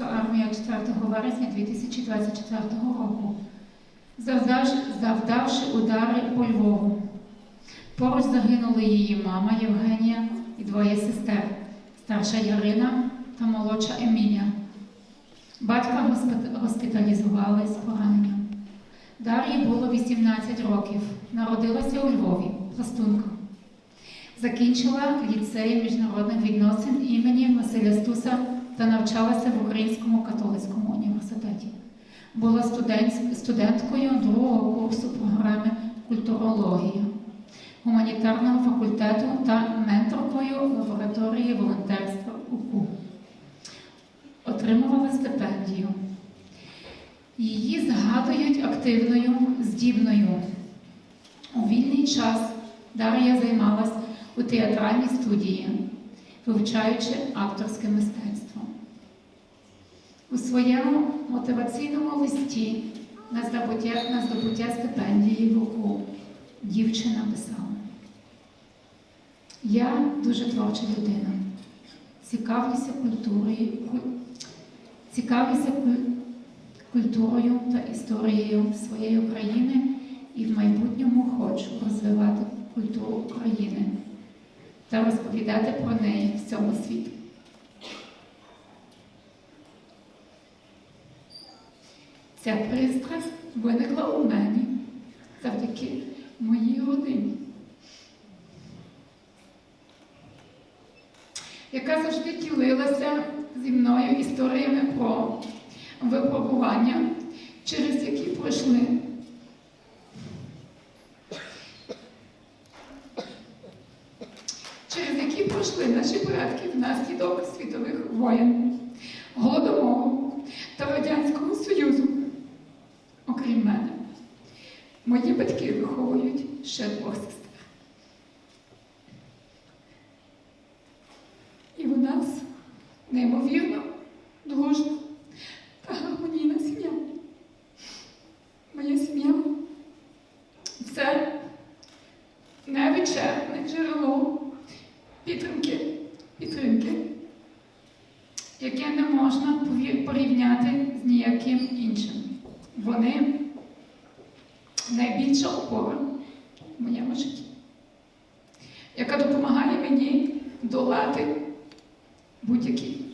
українська армія 4 вересня 2024 року, завдавши, завдавши удари по Львову. Поруч загинули її мама Євгенія і двоє сестер, старша Ярина та молодша Емілія. Батька госпіталізували з пораненням. Дар'ї було 18 років. Народилася у Львові, пластунка. Закінчила ліцей міжнародних відносин імені Василя Стуса та навчалася в Українському католицькому університеті. Була студент- студенткою другого курсу програми культурологія гуманітарного факультету та менторкою лабораторії волонтерства УКУ. Отримувала стипендію. Її згадують активною, здібною. У вільний час Дар'я займалась у театральній студії, вивчаючи акторське мистецтво. У своєму мотиваційному листі на здобуття, на здобуття стипендії в УКУ дівчина писала. Я дуже творча людина. Цікавлюся культурою, ку- цікавлюся культурою та історією своєї країни і в майбутньому хочу розвивати культуру України та розповідати про неї всьому світу. Ця пристрасть виникла у мені завдяки моїй родині, яка завжди ділилася зі мною історіями про випробування, через які пройшли. Через які пройшли наші предки внаслідок світових воєн, голодомору мої батьки виховують ще двох сестер. І у нас неймовірно дружна та гармонійна сім'я. Моя сім'я це невичерпне джерело підтримки, підтримки, яке не можна порівняти з ніяким іншим. Вони найбільша опора в моєму житті, яка допомагає мені долати будь-які